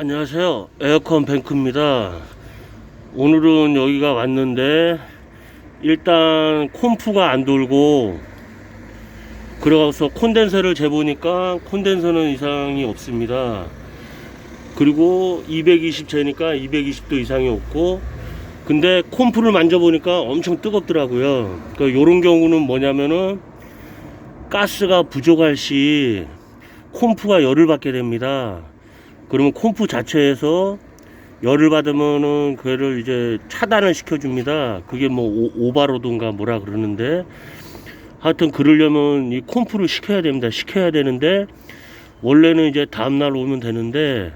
안녕하세요. 에어컨 뱅크입니다. 오늘은 여기가 왔는데 일단 콤프가 안 돌고 그래서 콘덴서를 재보니까 콘덴서는 이상이 없습니다. 그리고 220 재니까 220도 이상이 없고 근데 콤프를 만져보니까 엄청 뜨겁더라고요. 그러니까 이런 경우는 뭐냐면은 가스가 부족할 시 콤프가 열을 받게 됩니다. 그러면 콤프 자체에서 열을 받으면은 그를 이제 차단을 시켜줍니다. 그게 뭐 오- 오바로든가 뭐라 그러는데 하여튼 그러려면 이 콤프를 시켜야 됩니다. 시켜야 되는데 원래는 이제 다음날 오면 되는데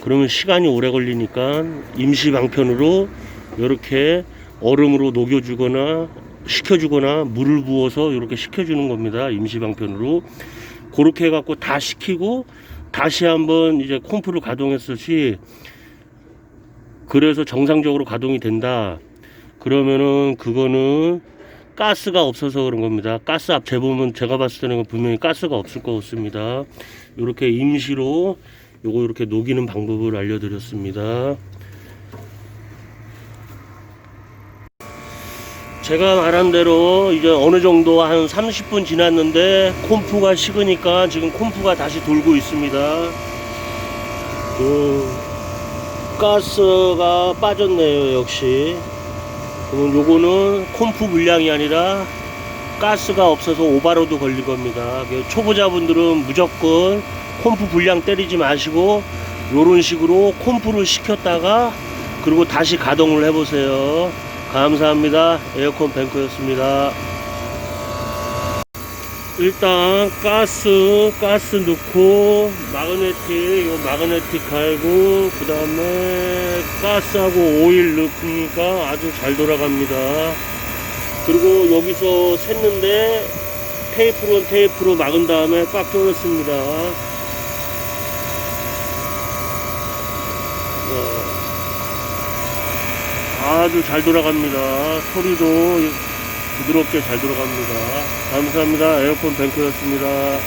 그러면 시간이 오래 걸리니까 임시 방편으로 이렇게 얼음으로 녹여주거나 식혀주거나 물을 부어서 이렇게 식혀주는 겁니다. 임시 방편으로 그렇게 해갖고 다 식히고 다시 한번 이제 콤프를 가동했을 시 그래서 정상적으로 가동이 된다. 그러면은 그거는 가스가 없어서 그런 겁니다. 가스 앞 재보면 제가 봤을 때는 분명히 가스가 없을 것 같습니다. 이렇게 임시로 요거 이렇게 녹이는 방법을 알려드렸습니다. 제가 말한 대로 이제 어느 정도 한 30분 지났는데 콤프가 식으니까 지금 콤프가 다시 돌고 있습니다. 그 가스가 빠졌네요, 역시. 그럼 요거는 콤프 물량이 아니라 가스가 없어서 오바로드 걸린 겁니다. 그래서 초보자분들은 무조건 콤프 분량 때리지 마시고 요런 식으로 콤프를 식혔다가 그리고 다시 가동을 해보세요. 감사합니다. 에어컨 뱅크였습니다. 일단 가스 가스 넣고 마그네틱 요 마그네틱 갈고 그 다음에 가스하고 오일 넣으니까 아주 잘 돌아갑니다 그리고 여기서 샜는데 테이프로 테이프로 막은 다음에 꽉 조였습니다 아주 잘 돌아갑니다. 소리도 부드럽게 잘 돌아갑니다. 감사합니다. 에어컨 뱅크였습니다